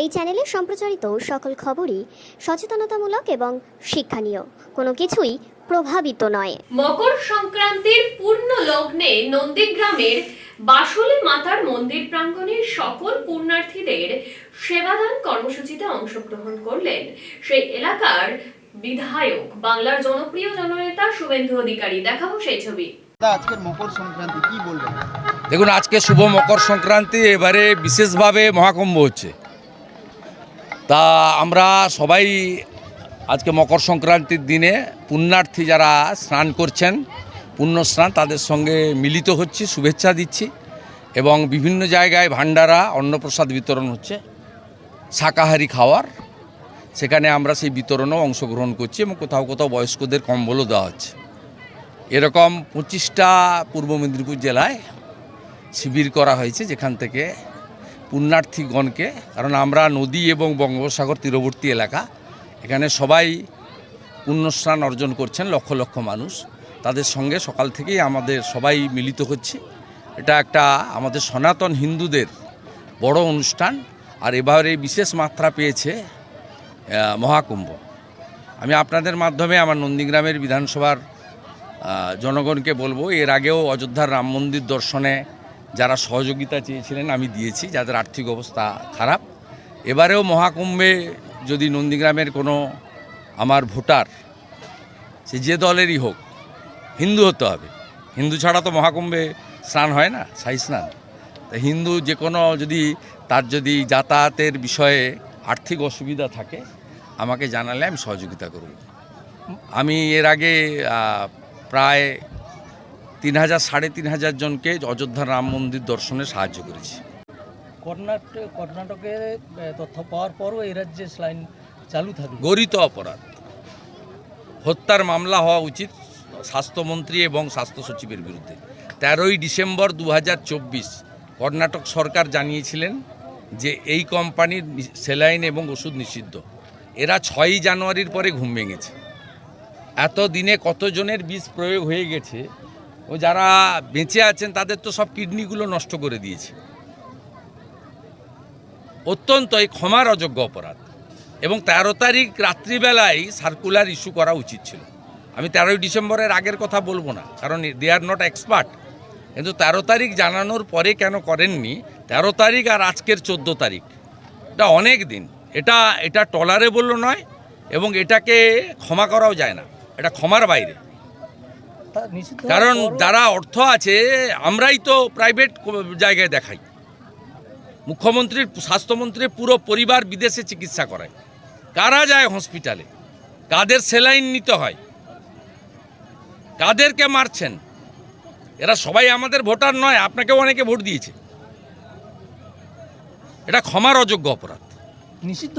এই চ্যানেলে সম্প্রচারিত সকল খবরই সচেতনতামূলক এবং শিক্ষণীয়। কোনো কিছুই প্রভাবিত নয়। মকর সংক্রান্তির পূর্ণ লগ্নে নন্দীগ্রামের বাসুলি মাতার মন্দির প্রাঙ্গণে সকল পুণ্যার্থীদের সেবাদান কর্মসূচিতে অংশগ্রহণ করলেন সেই এলাকার বিধায়ক বাংলার জনপ্রিয় জননেতা শুভেন্দু অধিকারী। দেখাবো সেই ছবি। দাদা, আজকের মকর সংক্রান্তি কি বলবেন দেখুন আজকে শুভ মকর সংক্রান্তি এবারে বিশেষভাবে মহাকুম্ভ হচ্ছে। তা আমরা সবাই আজকে মকর সংক্রান্তির দিনে পুণ্যার্থী যারা স্নান করছেন, পুণ্য স্নান তাদের সঙ্গে মিলিত হচ্ছি, শুভেচ্ছা দিচ্ছি এবং বিভিন্ন জায়গায় ভান্ডারা অন্নপ্রসাদ বিতরণ হচ্ছে, শাকাহারি খাওয়ার। সেখানে আমরা সেই বিতরণেও অংশগ্রহণ করছি এবং কোথাও কোথাও বয়স্কদের কম্বলও দেওয়া হচ্ছে। এরকম পঁচিশটা পূর্ব মেদিনীপুর জেলায় শিবির করা হয়েছে, যেখান থেকে পুণ্যার্থীগণকে, কারণ আমরা নদী এবং বঙ্গোপসাগর তীরবর্তী এলাকা, এখানে সবাই পুণ্যস্নান অর্জন করছেন, লক্ষ লক্ষ মানুষ। তাদের সঙ্গে সকাল থেকেই আমাদের সবাই মিলিত হচ্ছে। এটা একটা আমাদের সনাতন হিন্দুদের বড় অনুষ্ঠান, আর এবারে বিশেষ মাত্রা পেয়েছে মহাকুম্ভ। আমি আপনাদের মাধ্যমে আমার নন্দীগ্রামের বিধানসভার জনগণকে বলব, এর আগেও অযোধ্যার রাম মন্দির দর্শনে যারা সহযোগিতা চেয়েছিলেন, আমি দিয়েছি, যাদের আর্থিক অবস্থা খারাপ। এবারেও মহাকুম্ভে যদি নন্দীগ্রামের কোনো আমার ভোটার, সে যে দলেরই হোক, হিন্দু হতে হবে। হিন্দু ছাড়া তো মহাকুম্ভে স্নান হয় না, সাই স্নান। তা হিন্দু যে কোনো যদি, তার যদি যাতায়াতের বিষয়ে আর্থিক অসুবিধা থাকে, আমাকে জানালে আমি সহযোগিতা করব। আমি এর আগে প্রায় তিন হাজার সাড়ে তিন হাজার জনকে অযোধ্যা রাম মন্দির দর্শনে সাহায্য করেছি। কর্ণাটক কর্ণাটকে তথ্য পাওয়ার পরও এই রাজ্যে স্লাইন চালু থাকবে। গরিত অপরাধ। হত্যার মামলা হওয়া উচিত স্বাস্থ্যমন্ত্রী এবং স্বাস্থ্য সচিবের বিরুদ্ধে। তেরোই ডিসেম্বর দু হাজার চব্বিশ কর্ণাটক সরকার জানিয়েছিলেন যে এই কোম্পানির নি- স্যালাইন এবং ওষুধ নিষিদ্ধ। এরা ছয়ই জানুয়ারির পরে ঘুম ভেঙেছে। এত দিনে কতজনের বিষ প্রয়োগ হয়ে গেছে ও যারা বেঁচে আছেন, তাদের তো সব কিডনিগুলো নষ্ট করে দিয়েছে। অত্যন্ত এই ক্ষমার অযোগ্য অপরাধ। এবং তেরো তারিখ রাত্রিবেলায় সার্কুলার ইস্যু করা উচিত ছিল। আমি তেরোই ডিসেম্বরের আগের কথা বলব না, কারণ দে আর নট এক্সপার্ট কিন্তু তেরো তারিখ জানানোর পরে কেন করেননি? তেরো তারিখ আর আজকের চোদ্দ তারিখ। এটা অনেক দিন। এটা এটা টলারেবলও নয় এবং এটাকে ক্ষমা করাও যায় না। এটা ক্ষমার বাইরে। কারণ যারা অর্থ আছে আমরাই তো প্রাইভেট জায়গায় দেখাই। মুখ্যমন্ত্রীর স্বাস্থ্যমন্ত্রীর পুরো পরিবার বিদেশে চিকিৎসা করায়। কারা যায় হসপিটালে কাদের সেলাইন নিতে হয়? কাদেরকে মারছেন? এরা সবাই আমাদের ভোটার নয় আপনাকেও অনেকে ভোট দিয়েছে। এটা ক্ষমার অযোগ্য অপরাধ। নিষিদ্ধ